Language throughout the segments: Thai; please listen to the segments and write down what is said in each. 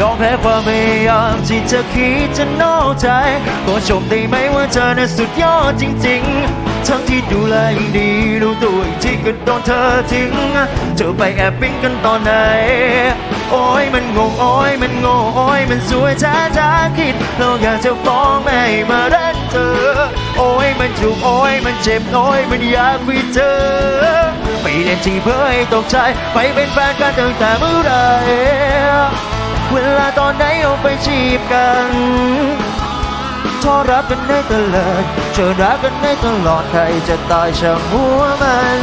ยอมแพ้ความพยายามที่จะคิดจะนอกใจ ก็ชมได้ไหมว่าเธอน่ะสุดยอดจริง ๆ ทั้งที่ดูแลดีรู้ตัวอีกที่ก็โดนเธอทิ้ง เธอไปแอบปิ๊งกันตอนไหน โอ้ยมันงงโอ้ยมันโง่โอ้ยมันสวยช้าช้าคิดเราอยากจะฟ้องแม่มารักเธอ โอ้ยมันจุกโอ้ยมันเจ็บโอ้ยมันอยากมีเธอไม่เล่นที่เพื่อให้ตกใจไปเป็นแฟนกันตั้งแต่เมื่อไร เวลาตอนไหนเอาไปจีบกันทอรักกันได้ตลอดเจอรักกันได้ตลอดใครจะตายช่างหัวมัน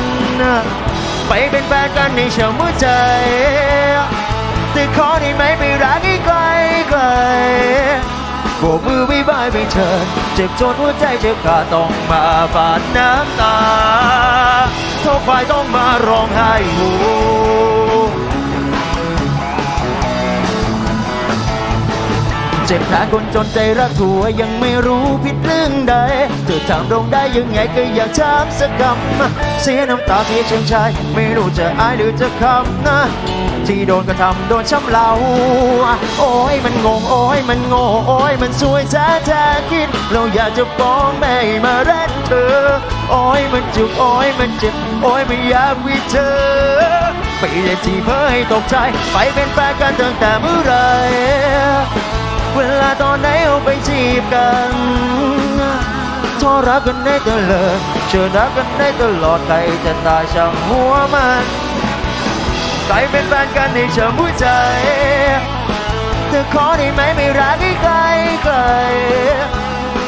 ไปเป็นแฟนกันในช่างหัวใจ แต่ขอได้ไหมไม่รักให้ไกลไกลโบกมือบ๊ายบายไปเถิดเจ็บจนหัวใจเจ็บขาดต้องมาปาดน้ำตาท่าควายต้องมาร้องไห้โฮ จ็บขาคนจนใจรักผัวยังไม่รู้ผิดเรื่องใดเธอถามตรงได้ยังไงก็อยากถามสักคำเสียน้ำตาเสียเชิงชาย ไม่รู้จะอายหรือจะคำนะที่โดนกระทำโดนช้ำเราโอ้ยมันงงโอ้ยมันโง่โอ้ยมันสวยแท้แท้คิด เราอยากจะฟ้องแม่มารักเธอ โอ้ยมันจุกโอ้ยมันเจ็บ โอ้ยไม่อยากมีเธอ ไปเล่นที่เพื่อให้ตกใจ ไปเป็นแฟนกันตั้งแต่เมื่อไร เวลาตอนไหนเอาไปจีบกันทอรักกันได้ตลอดเชื่อรักกันได้ตลอดใครจะตายช่างหัวมันใครเป็นแฟนกันให้เชื่อหัวใจเธอขอได้ไหมไม่รักให้ไกลไกล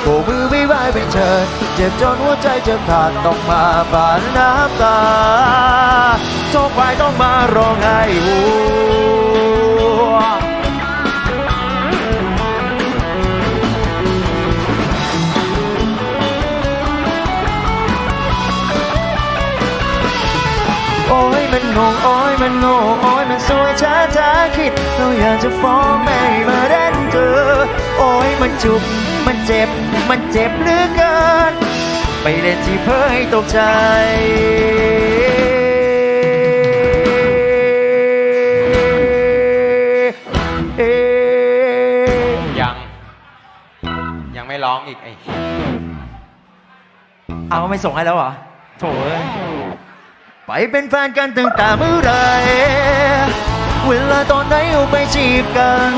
โบมือบ๊ายบายไปเถิดเจ็บจนหัวใจจะขาดต้องมาปาดน้ำตาโชคไปต้องมาร้องไห้ อ้ยมันงงโอ้ยมันโง่โอ้ยมันสวยช้าช้าคิดเราอยากจะฟ้องแม่มาเด่นเธอโอ้ยมันจุกมันเจ็บ มันเจ็บเหลือเกิน ไปเล่นที่เพื่อให้ตกใจยัง ยังไม่ร้องอีกไอ้เอาไม่ส่งให้แล้วเหรอโถเอ้ย ไปเป็นแฟนกันตั้งแต่เมื่อไร เวลาตอนไหนเอาไปจีบกัน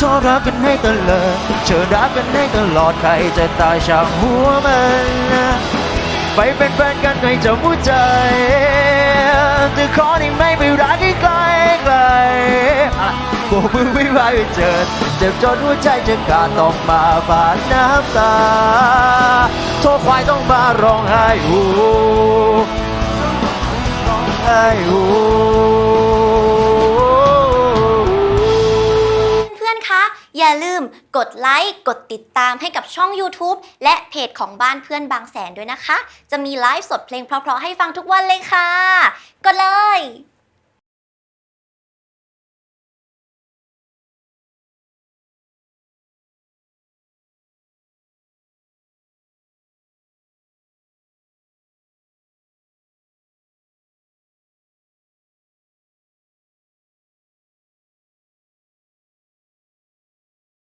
ชอบรักกันให้ตลอดเชื่อรักกันให้ตลอดใครจะตายช่างหัวมัน ไปเป็นแฟนกันให้จำหัวใจแต่ขอ บกมือไม่ไหวเจอเจ็บจนหัวใจจะขาดต้องมาบาดน้ำตา โทษควายต้องมาร้องไห้โอ้ร้องไห้โอ้เพื่อนๆคะ อย่าลืมกดไลค์ กดติดตามให้กับช่อง YouTube และเพจของบ้านเพื่อนบางแสนด้วยนะคะ จะมีไลฟ์สดเพลงเพราะๆให้ฟังทุกวันเลยค่ะ กดเลย